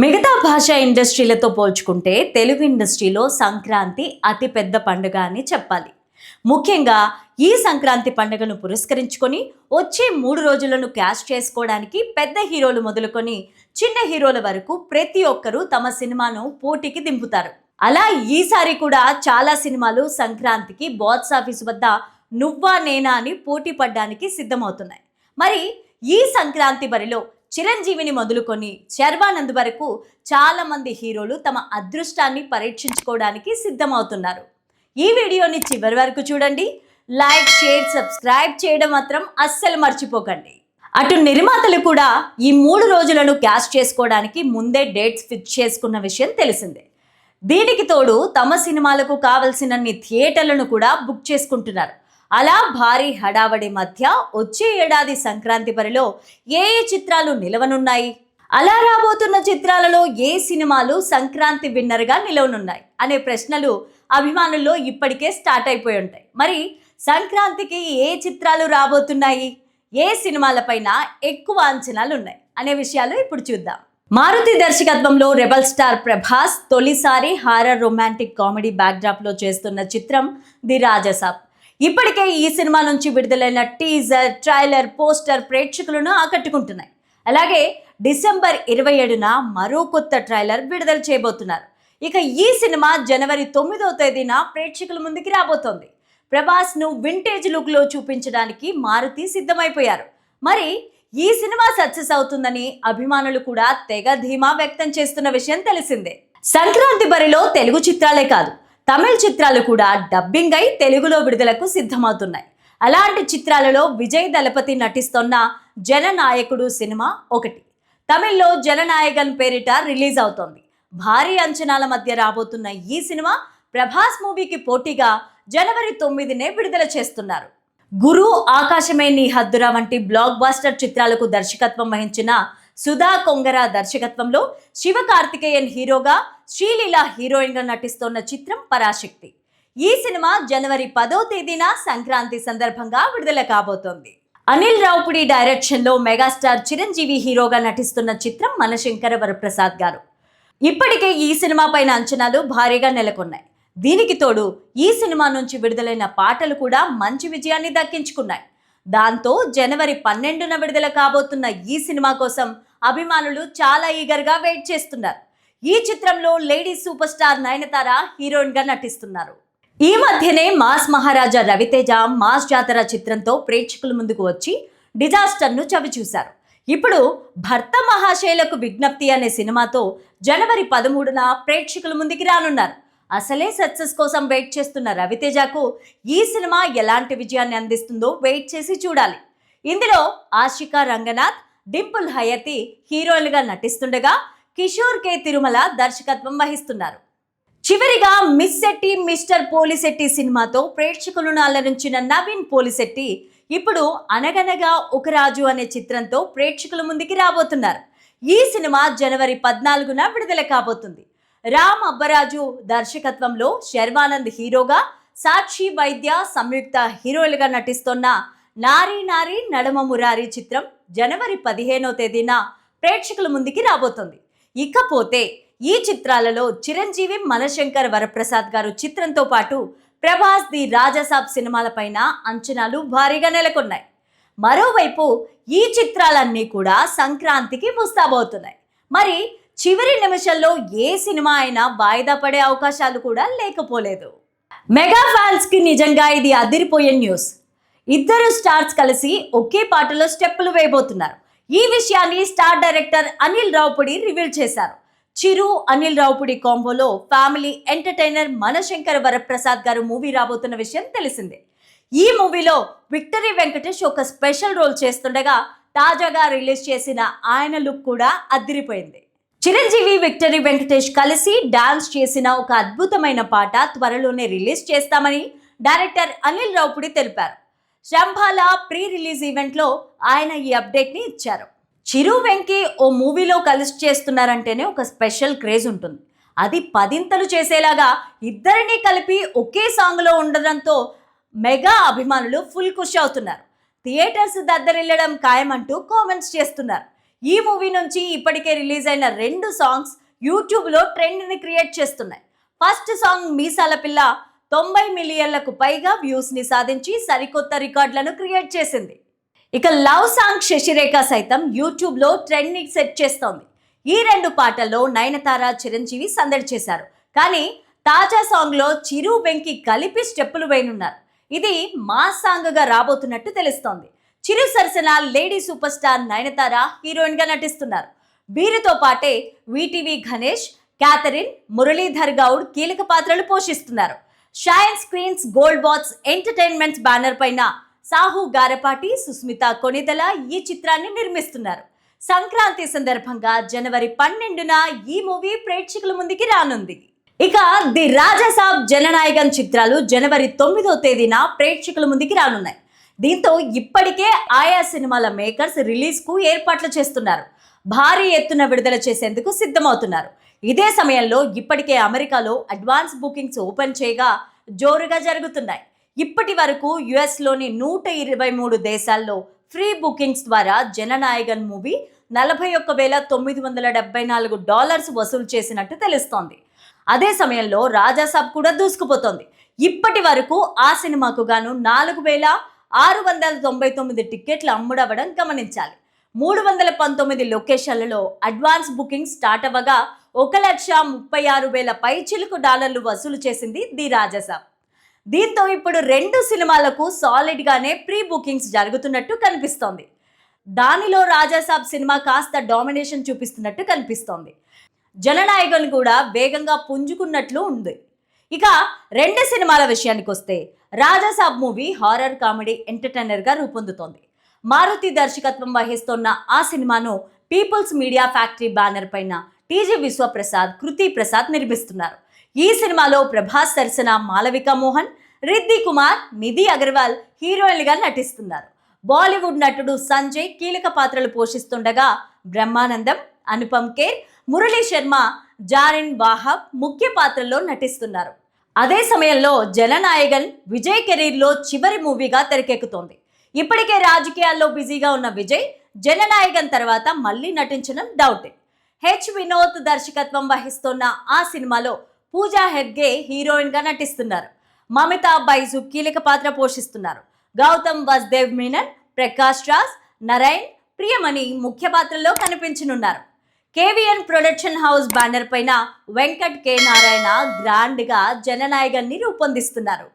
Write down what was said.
మిగతా భాషా ఇండస్ట్రీలతో పోల్చుకుంటే తెలుగు ఇండస్ట్రీలో సంక్రాంతి అతిపెద్ద పండుగ అని చెప్పాలి. ముఖ్యంగా ఈ సంక్రాంతి పండుగను పురస్కరించుకొని వచ్చే మూడు రోజులను క్యాష్ చేసుకోవడానికి పెద్ద హీరోలు మొదలుకొని చిన్న హీరోల వరకు ప్రతి ఒక్కరూ తమ సినిమాను పోటీకి దింపుతారు. అలా ఈసారి కూడా చాలా సినిమాలు సంక్రాంతికి బాక్స్ ఆఫీస్ వద్ద నువ్వా నేనా అని పోటీ పడ్డానికి సిద్ధమవుతున్నాయి. మరి ఈ సంక్రాంతి బరిలో చిరంజీవిని మొదలుకొని శర్వానంద్ వరకు చాలామంది హీరోలు తమ అదృష్టాన్ని పరీక్షించుకోవడానికి సిద్ధమవుతున్నారు. ఈ వీడియోని చివరి వరకు చూడండి. లైక్ షేర్ సబ్స్క్రైబ్ చేయడం మాత్రం అస్సలు మర్చిపోకండి. అటు నిర్మాతలు కూడా ఈ మూడు రోజులను క్యాష్ చేసుకోవడానికి ముందే డేట్స్ ఫిక్స్ చేసుకున్న విషయం తెలిసిందే. దీనికి తోడు తమ సినిమాలకు కావలసినన్ని థియేటర్లను కూడా బుక్ చేసుకుంటున్నారు. అలా భారీ హడావడి మధ్య వచ్చే ఏడాది సంక్రాంతి పరిలో ఏ ఏ చిత్రాలు నిలవనున్నాయి? అలా రాబోతున్న చిత్రాలలో ఏ సినిమాలు సంక్రాంతి విన్నర్గా నిలవనున్నాయి? అనే ప్రశ్నలు అభిమానుల్లో ఇప్పటికే స్టార్ట్ అయిపోయి ఉంటాయి. మరి సంక్రాంతికి ఏ చిత్రాలు రాబోతున్నాయి? ఏ సినిమాలపైన ఎక్కువ అంచనాలు ఉన్నాయి అనే విషయాలు ఇప్పుడు చూద్దాం. మారుతి దర్శకత్వంలో రెబల్ స్టార్ ప్రభాస్ తొలిసారి హారర్ రొమాంటిక్ కామెడీ బ్యాక్డ్రాప్లో చేస్తున్న చిత్రం ది రాజసాబ్. ఇప్పటికే ఈ సినిమా నుంచి విడుదలైన టీజర్ ట్రైలర్ పోస్టర్ ప్రేక్షకులను ఆకట్టుకుంటున్నాయి. అలాగే డిసెంబర్ ఇరవై ఏడున మరో కొత్త ట్రైలర్ విడుదల చేయబోతున్నారు. ఇక ఈ సినిమా జనవరి తొమ్మిదో తేదీన ప్రేక్షకుల ముందుకి రాబోతోంది. ప్రభాస్ను వింటేజ్ లుక్లో చూపించడానికి మారుతి సిద్ధమైపోయారు. మరి ఈ సినిమా సక్సెస్ అవుతుందని అభిమానులు కూడా తెగ ధీమా వ్యక్తం చేస్తున్న విషయం తెలిసిందే. సంక్రాంతి బరిలో తెలుగు చిత్రాలే కాదు తమిళ చిత్రాలు కూడా డబ్బింగ్ అయి తెలుగులో విడుదలకు సిద్ధమవుతున్నాయి. అలాంటి చిత్రాలలో విజయ్ దళపతి నటిస్తున్న జననాయకుడు సినిమా ఒకటి. తమిళ్ళో జననాయకన్ పేరిట రిలీజ్ అవుతోంది. భారీ అంచనాల మధ్య రాబోతున్న ఈ సినిమా ప్రభాస్ మూవీకి పోటీగా జనవరి తొమ్మిదినే విడుదల చేస్తున్నారు. గురు ఆకాశమే నీ హద్దురా వంటి బ్లాక్ బాస్టర్ చిత్రాలకు దర్శకత్వం వహించిన సుధా కొంగర దర్శకత్వంలో శివ కార్తికేయన్ హీరోగా శ్రీలీల హీరోయిన్గా నటిస్తోన్న చిత్రం పరాశక్తి. ఈ సినిమా జనవరి పదో తేదీన సంక్రాంతి సందర్భంగా విడుదల కాబోతోంది. అనిల్ రావుపుడి డైరెక్షన్లో మెగాస్టార్ చిరంజీవి హీరోగా నటిస్తున్న చిత్రం మనశంకర వరప్రసాద్ గారు. ఇప్పటికే ఈ సినిమా పైన అంచనాలు భారీగా నెలకొన్నాయి. దీనికి తోడు ఈ సినిమా నుంచి విడుదలైన పాటలు కూడా మంచి విజయాన్ని దక్కించుకున్నాయి. దాంతో జనవరి పన్నెండున విడుదల కాబోతున్న ఈ సినిమా కోసం అభిమానులు చాలా ఈగర్గా వెయిట్ చేస్తున్నారు. ఈ చిత్రంలో లేడీ సూపర్ స్టార్ నయనతార హీరోయిన్గా నటిస్తున్నారు. ఈ మధ్యనే మాస్ మహారాజా రవితేజ మాస్ జాతర చిత్రంతో ప్రేక్షకుల ముందుకు వచ్చి డిజాస్టర్ను చవిచూశారు. ఇప్పుడు భర్త మహాశైలకు విజ్ఞప్తి అనే సినిమాతో జనవరి పదమూడున ప్రేక్షకుల ముందుకి రానున్నారు. అసలే సక్సెస్ కోసం వెయిట్ చేస్తున్న రవితేజకు ఈ సినిమా ఎలాంటి విజయాన్ని అందిస్తుందో వెయిట్ చేసి చూడాలి. ఇందులో ఆశికా రంగనాథ్ డింపుల్ హయతి హీరోయిన్గా నటిస్తుండగా కిషోర్ కే తిరుమల దర్శకత్వం వహిస్తున్నారు. చివరిగా మిస్ శెట్టి మిస్టర్ పోలిశెట్టి సినిమాతో ప్రేక్షకులను అలరించిన నవీన్ పోలిశెట్టి ఇప్పుడు అనగనగా ఒక రాజు అనే చిత్రంతో ప్రేక్షకుల ముందుకి రాబోతున్నారు. ఈ సినిమా జనవరి పద్నాలుగున విడుదల కాబోతుంది. రామ్ అబ్బరాజు దర్శకత్వంలో శర్వానంద్ హీరోగా సాక్షి వైద్య సంయుక్త హీరోలుగా నటిస్తోన్న నారీ నారీ నడమ మురారి చిత్రం జనవరి పదిహేనో తేదీన ప్రేక్షకుల ముందుకి రాబోతుంది. ఇకపోతే ఈ చిత్రాలలో చిరంజీవి మనశంకర్ వరప్రసాద్ గారు చిత్రంతో పాటు ప్రభాస్ ది రాజసాబ్ సినిమాలపైన అంచనాలు భారీగా నెలకొన్నాయి. మరోవైపు ఈ చిత్రాలన్నీ కూడా సంక్రాంతికి ముస్తాబవుతున్నాయి. మరి చివరి నిమిషంలో ఏ సినిమా అయినా వాయిదా పడే అవకాశాలు కూడా లేకపోలేదు. మెగా ఫ్యాన్స్కి నిజంగా ఇది అదిరిపోయే న్యూస్. ఇద్దరు స్టార్స్ కలిసి ఒకే పాటలో స్టెప్పులు వేయబోతున్నారు. ఈ విషయాన్ని star director Anil Ravipudi reveal చేశారు. Chiru Anil Ravipudi కాంబోలో family entertainer Manashankar Varaprasad garu movie రాబోతున్న విషయం తెలిసిందే. ఈ మూవీలో విక్టరీ వెంకటేష్ ఒక స్పెషల్ రోల్ చేస్తుండగా తాజాగా రిలీజ్ చేసిన ఆయన లుక్ కూడా అదిరిపోయింది చిరంజీవి విక్టరీ వెంకటేష్ కలిసి డాన్స్ చేసిన ఒక అద్భుతమైన పాట త్వరలోనే రిలీజ్ చేస్తామని డైరెక్టర్ అనిల్ రావుపుడి తెలిపారు. శంభాల ప్రీ రిలీజ్ ఈవెంట్లో ఆయన ఈ అప్డేట్ని ఇచ్చారు. చిరు వెంకీ ఓ మూవీలో కలిసి చేస్తున్నారంటేనే ఒక స్పెషల్ క్రేజ్ ఉంటుంది. అది పదింతలు చేసేలాగా ఇద్దరిని కలిపి ఒకే సాంగ్లో ఉండడంతో మెగా అభిమానులు ఫుల్ ఖుషి అవుతున్నారు. థియేటర్స్ దద్దరిల్లడం ఖాయమంటూ కామెంట్స్ చేస్తున్నారు. ఈ మూవీ నుంచి ఇప్పటికే రిలీజ్ అయిన రెండు సాంగ్స్ యూట్యూబ్లో ట్రెండ్ని క్రియేట్ చేస్తున్నాయి. ఫస్ట్ సాంగ్ మీసాల పిల్ల తొంభై మిలియన్లకు పైగా వ్యూస్ని సాధించి సరికొత్త రికార్డులను క్రియేట్ చేసింది. ఇక లవ్ సాంగ్ శశిరేఖ సైతం యూట్యూబ్లో ట్రెండ్ని సెట్ చేస్తోంది. ఈ రెండు పాటల్లో నయనతార చిరంజీవి సందడి చేశారు. కానీ తాజా సాంగ్లో చిరు వెంకి కలిపి స్టెప్పులు వేయనున్నారు. ఇది మా సాంగ్గా రాబోతున్నట్టు తెలుస్తోంది. చిరు సరసన లేడీ సూపర్ స్టార్ నయనతార హీరోయిన్గా నటిస్తున్నారు. వీరితో పాటే వీటీవీ గణేష్ క్యాథరిన్ మురళీధర్ గౌడ్ కీలక పాత్రలు పోషిస్తున్నారు. Shine screens gold box entertainments banner పైన సాహు గారపాటి సుస్మిత కొనిదల ఈ చిత్రాన్ని నిర్మిస్తున్నారు. సంక్రాంతి సందర్భంగా జనవరి పన్నెండున ఈ మూవీ ప్రేక్షకుల ముందుకి రానుంది. ఇక ది రాజాసాబ్ జననాయకన్ చిత్రాలు జనవరి తొమ్మిదో తేదీన ప్రేక్షకుల ముందుకి రానున్నాయి. దీంతో ఇప్పటికే ఆయా సినిమాల మేకర్స్ రిలీజ్కు ఏర్పాట్లు చేస్తున్నారు. భారీ ఎత్తున విడుదల చేసేందుకు సిద్ధమవుతున్నారు. ఇదే సమయంలో ఇప్పటికే అమెరికాలో అడ్వాన్స్ బుకింగ్స్ ఓపెన్ చేయగా జోరుగా జరుగుతున్నాయి. ఇప్పటి వరకు యుఎస్లోని నూట ఇరవై మూడు దేశాల్లో ఫ్రీ బుకింగ్స్ ద్వారా జననాయకన్ మూవీ నలభై ఒక్క వేల తొమ్మిది వందల డెబ్బై నాలుగు డాలర్స్ వసూలు చేసినట్టు తెలుస్తోంది. అదే సమయంలో రాజాసాబ్ కూడా దూసుకుపోతోంది. ఇప్పటి వరకు ఆ సినిమాకు గాను నాలుగు వేల ఆరు వందల తొంభై తొమ్మిది టిక్కెట్లు అమ్ముడవడం గమనించాలి. మూడు వందల పంతొమ్మిది లొకేషన్లలో అడ్వాన్స్ బుకింగ్ స్టార్ట్ అవ్వగా ఒక లక్ష ముప్పై ఆరు వేల పైచిలుకు డాలర్లు వసూలు చేసింది ది రాజసాబ్ దీంతో ఇప్పుడు రెండు సినిమాలకు సాలిడ్గానే ప్రీ బుకింగ్స్ జరుగుతున్నట్టు కనిపిస్తోంది. దానిలో రాజాసాబ్ సినిమా కాస్త డామినేషన్ చూపిస్తున్నట్టు కనిపిస్తోంది. జననాయకుని కూడా వేగంగా పుంజుకున్నట్లు ఉంది. ఇక రెండు సినిమాల విషయానికి వస్తే రాజాసాబ్ మూవీ హారర్ కామెడీ ఎంటర్టైనర్గా రూపొందుతోంది. మారుతి దర్శకత్వం వహిస్తున్న ఆ సినిమాను పీపుల్స్ మీడియా ఫ్యాక్టరీ బ్యానర్ పైన టీజీ విశ్వప్రసాద్ కృతి ప్రసాద్ నిర్మిస్తున్నారు. ఈ సినిమాలో ప్రభాస్ సరసన మాలవిక మోహన్ రిద్ది కుమార్ నిధి అగర్వాల్ హీరోయిన్లుగా నటిస్తున్నారు. బాలీవుడ్ నటుడు సంజయ్ కీలక పాత్రలు పోషిస్తుండగా బ్రహ్మానందం అనుపమ్ ఖేర్ మురళీ శర్మ జారిన్ వాహబ్ ముఖ్య పాత్రల్లో నటిస్తున్నారు. అదే సమయంలో జననాయకన్ విజయ్ కెరీర్లో చివరి మూవీగా తెరకెక్కుతోంది. ఇప్పటికే రాజకీయాల్లో బిజీగా ఉన్న విజయ్ జననాయకన్ తర్వాత మళ్ళీ నటించడం డౌటే. హెచ్ వినోద్ దర్శకత్వం వహిస్తున్న ఆ సినిమాలో పూజా హెగ్గే హీరోయిన్గా నటిస్తున్నారు. మమితా బైజు కీలక పాత్ర పోషిస్తున్నారు. గౌతమ్ వస్దేవ్ మీనన్ ప్రకాష్ రాజ్ నరైన్ ప్రియమణి ముఖ్య పాత్రలో కనిపించనున్నారు. కేవీఎన్ ప్రొడక్షన్ హౌస్ బ్యానర్ పైన వెంకట్ కె. నారాయణ గ్రాండ్గా జననాయకాన్ని రూపొందిస్తున్నారు.